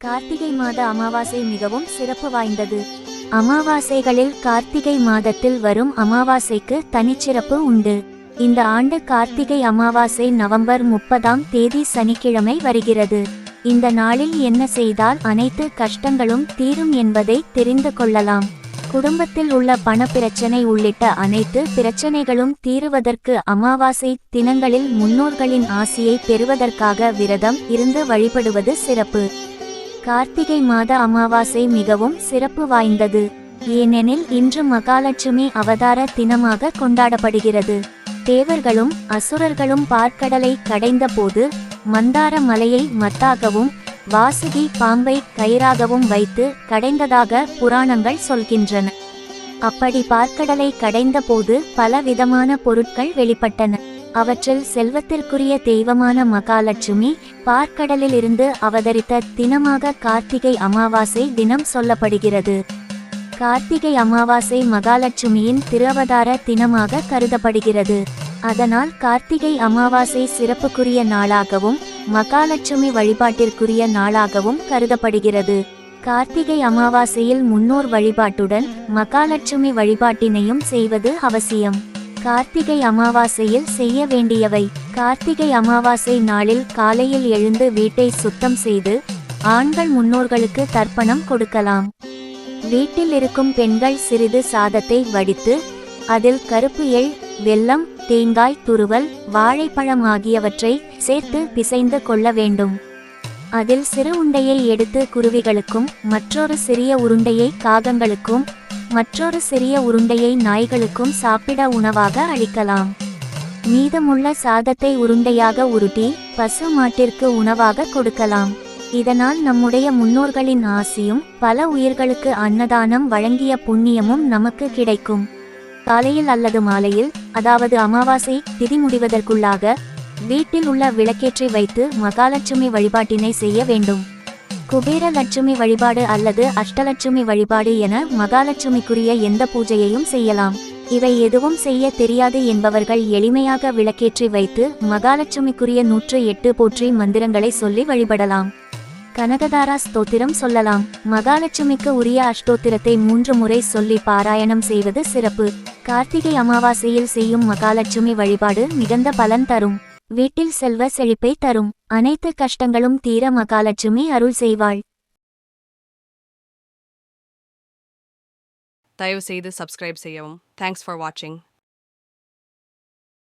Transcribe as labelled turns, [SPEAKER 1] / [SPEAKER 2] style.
[SPEAKER 1] கார்த்திகை மாத அமாவாசை மிகவும் சிறப்பு வாய்ந்தது. அமாவாசைகளில் கார்த்திகை மாதத்தில் வரும் அமாவாசைக்கு தனிச்சிறப்பு உண்டு. இந்த ஆண்டு கார்த்திகை அமாவாசை நவம்பர் முப்பதாம் தேதி சனிக்கிழமை வருகிறது. இந்த நாளில் என்ன செய்தால் அனைத்து கஷ்டங்களும் தீரும் என்பதை தெரிந்து கொள்ளலாம். குடும்பத்தில் உள்ள பணப்பிரச்சனை உள்ளிட்ட அனைத்து பிரச்சனைகளும் தீருவதற்கு அமாவாசை தினங்களில் முன்னோர்களின் ஆசியை பெறுவதற்காக விரதம் இருந்து வழிபடுவது சிறப்பு. கார்த்திகை மாத அமாவாசை மிகவும் சிறப்பு வாய்ந்தது. ஏனெனில் இன்று மகாலட்சுமி அவதார தினமாக கொண்டாடப்படுகிறது. தேவர்களும் அசுரர்களும் பார்க்கடலை கடைந்தபோது மந்தார மலையை மத்தாகவும் வாசுகி பாம்பை கயிறாகவும் வைத்து கடைந்ததாக புராணங்கள் சொல்கின்றன. அப்படி பார்க்கடலை கடைந்தபோது பல விதமான பொருட்கள் வெளிப்பட்டன. அவற்றில் செல்வத்திற்குரிய தெய்வமான மகாலட்சுமி பார்க்கடலிலிருந்து அவதரித்த தினமாக கார்த்திகை அமாவாசை தினம் சொல்லப்படுகிறது. கார்த்திகை அமாவாசை மகாலட்சுமியின் திருவதார தினமாக கருதப்படுகிறது. அதனால் கார்த்திகை அமாவாசை சிறப்புக்குரிய நாளாகவும் மகாலட்சுமி வழிபாட்டிற்குரிய நாளாகவும் கருதப்படுகிறது. கார்த்திகை அமாவாசையில் முன்னோர் வழிபாட்டுடன் மகாலட்சுமி வழிபாட்டினையும் செய்வது அவசியம். கார்த்திகை அமாவாசையில் செய்ய வேண்டியவை. கார்த்திகை அமாவாசை நாளில் காலையில் எழுந்து வீட்டை சுத்தம் செய்து ஆண்கள் முன்னோர்களுக்கு தர்ப்பணம் கொடுக்கலாம். வீட்டில் இருக்கும் பெண்கள் சிறிது சாதத்தை வடித்து அதில் கருப்பு எள் வெல்லம் தேங்காய் துருவல் வாழைப்பழம் ஆகியவற்றை சேர்த்து பிசைந்து கொள்ள வேண்டும். அதில் சிறு உண்டையை எடுத்து குருவிகளுக்கும் மற்றொரு சிறிய உருண்டையை காகங்களுக்கும் மற்றொரு சிறிய உருண்டையை நாய்களுக்கும் சாப்பிட உணவாக அளிக்கலாம். மீதமுள்ள சாதத்தை உருண்டையாக உருட்டி பசு மாட்டிற்கு உணவாக கொடுக்கலாம். இதனால் நம்முடைய முன்னோர்களின் ஆசியும் பல உயிர்களுக்கு அன்னதானம் வழங்கிய புண்ணியமும் நமக்கு கிடைக்கும். காலையில் அல்லது மாலையில் அதாவது அமாவாசை திதி முடிவதற்குள்ளாக வீட்டில் உள்ள விளக்கேற்றி வைத்து மகாலட்சுமி வழிபாட்டினை செய்ய வேண்டும். குபேர லட்சுமி வழிபாடு அல்லது அஷ்டலட்சுமி வழிபாடு என மகாலட்சுமிக்குரிய எந்த பூஜையையும் செய்யலாம். இவை எதுவும் செய்ய தெரியாது என்பவர்கள் எளிமையாக விளக்கேற்றி வைத்து மகாலட்சுமிக்குரிய நூற்று எட்டு போற்றி மந்திரங்களை சொல்லி வழிபடலாம். கனகதாரா ஸ்தோத்திரம் சொல்லலாம். மகாலட்சுமிக்கு உரிய அஷ்டோத்திரத்தை மூன்று முறை சொல்லி பாராயணம் செய்வது சிறப்பு. கார்த்திகை அமாவாசையில் செய்யும் மகாலட்சுமி வழிபாடு மிகுந்த பலன் தரும். வீட்டில் செல்வ செழிப்பை தரும். அனைத்து கஷ்டங்களும் தீர மகாலட்சுமி அருள் செய்வாள்.
[SPEAKER 2] தயவு செய்து சப்ஸ்கிரைப் செய்யவும். தேங்க்ஸ் ஃபார் வாட்சிங்